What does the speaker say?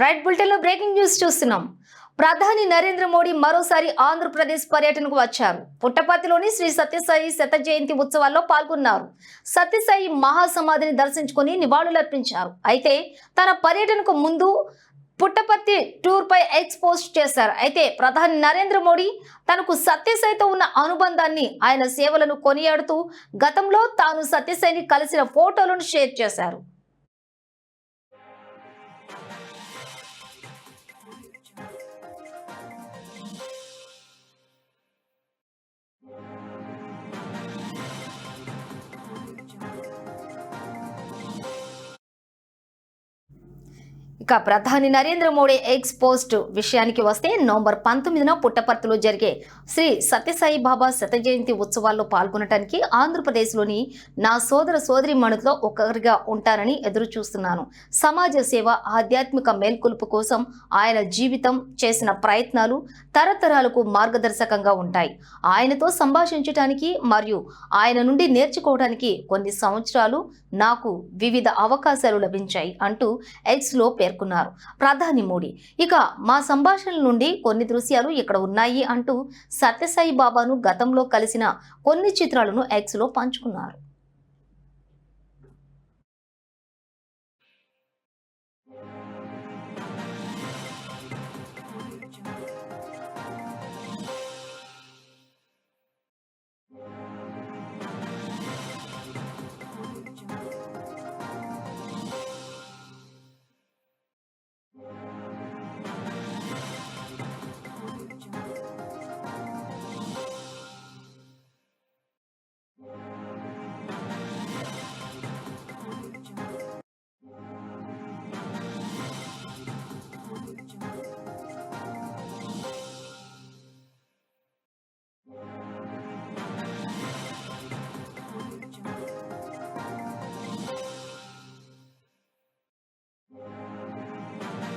Right బులెటిన్లో breaking news చూస్తున్నాం. ప్రధాని నరేంద్ర మోడీ మరోసారి ఆంధ్రప్రదేశ్ పర్యటనకు వచ్చారు. పుట్టపర్తిలోని శ్రీ సత్యసాయి శత జయంతి ఉత్సవాల్లో పాల్గొన్నారు. సత్యసాయి మహాసమాధిని దర్శించుకుని నివాళులర్పించారు. అయితే తన పర్యటనకు ముందు పుట్టపర్తి టూర్ పై ఎక్స్పోజ్ చేశారు. అయితే ప్రధాని నరేంద్ర మోడీ తనకు సత్యసాయితో ఉన్న అనుబంధాన్ని ఆయన సేవలను కొనియాడుతూ గతంలో తాను సత్యసాయిని కలిసిన ఫోటోలను షేర్ చేశారు. ఇక ప్రధాని నరేంద్ర మోడీ ఎక్స్ పోస్ట్ విషయానికి వస్తే నవంబర్ పంతొమ్మిదిన పుట్టపర్తిలో జరిగే శ్రీ సత్యసాయి బాబా శత జయంతి ఉత్సవాల్లో పాల్గొనడానికి ఆంధ్రప్రదేశ్లోని నా సోదర సోదరి మణులో ఒకరిగా ఉంటానని ఎదురు చూస్తున్నాను సమాజ సేవ ఆధ్యాత్మిక మేల్కొలుపు కోసం ఆయన జీవితం చేసిన ప్రయత్నాలు తరతరాలకు మార్గదర్శకంగా ఉంటాయి. ఆయనతో సంభాషించడానికి మరియు ఆయన నుండి నేర్చుకోవడానికి కొన్ని సంవత్సరాలు నాకు వివిధ అవకాశాలు లభించాయి అంటూ ఎక్స్లో పేర్కొన్నారు. ప్రధాని మోడీ ఇక మా సంభాషణల నుండి కొన్ని దృశ్యాలు ఇక్కడ ఉన్నాయి అంటూ సత్యసాయి బాబాను గతంలో కలిసిన కొన్ని చిత్రాలను ఎక్స్లో పంచుకున్నారు.